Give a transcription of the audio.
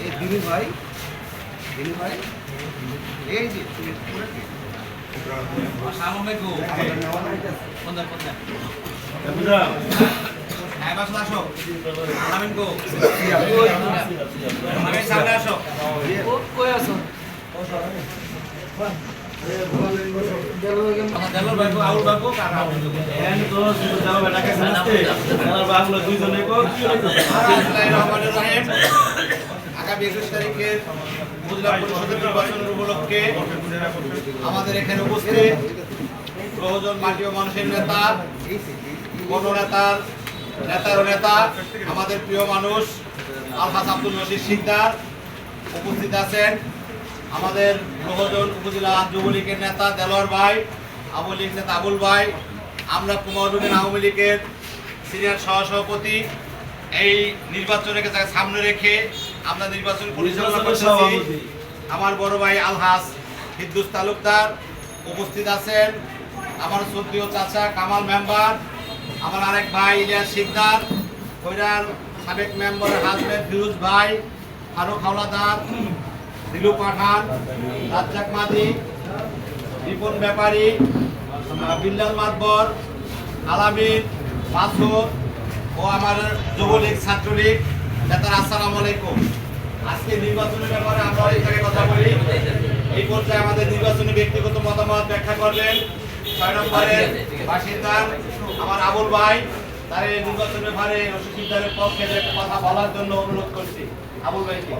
এই দিনু ভাই দিনু ভাই। এই যে আসসালামাইকুম কোনটা কোনটা হ্যাঁ বাস আসো। আমিন কো আগামী একুশ তারিখের উপজেলা পরিষদের নির্বাচনের উপলক্ষে আমাদের এখানে উপস্থিত বহুজন মাটি ও মানুষের নেতা গণনেতার নেতার নেতা আমাদের প্রিয় মানুষ আলহাস আব্দুল রশিদ সিকদার উপস্থিত আছেন। আমাদের গ্রহজন উপজেলা যুবলীগের নেতা দেলোয়ার ভাই আওয়ামী লীগ নেতা আবুল ভাই আমরা কুমারুদ্দিন আওয়ামী লীগের সিনিয়র সহসভাপতি। এই নির্বাচনকে তাকে সামনে রেখে আমরা নির্বাচন পরিচালনা করতেছি। আমার বড় ভাই আলহাস হিদ্দুস তালুকদার উপস্থিত আছেন। আমার শ্রদ্ধীয় চাচা কামাল মেম্বার আমার আরেক ভাই ইলিয়াস শিকদার কৈরার সাবেক মেম্বার হাজবেন্ড ফিরুজ ভাই ফারুক হাওলাদার দিলু পাঠান, রাজ্জাক মাদি, রিপন ব্যাপারী, বিল্লাল মাতবর, আলামিন, মাসুদ ও আমার যুবলীগ ছাত্রলীগ। নেতার, আসসালাম আলাইকুম। আজকে নির্বাচনের ব্যাপারে আমরা জায়গায় কথা বলি। এই পর্যায়ে আমাদের নির্বাচনী ব্যক্তিগত মতামত ব্যাখ্যা করলেন ছয় নম্বরের বাসিন্দা আমার আবুল ভাই, তার এই নির্বাচনের ব্যাপারে রসিকদারের পক্ষে কথা বলার জন্য অনুরোধ করছি। আবুল ভাইকে।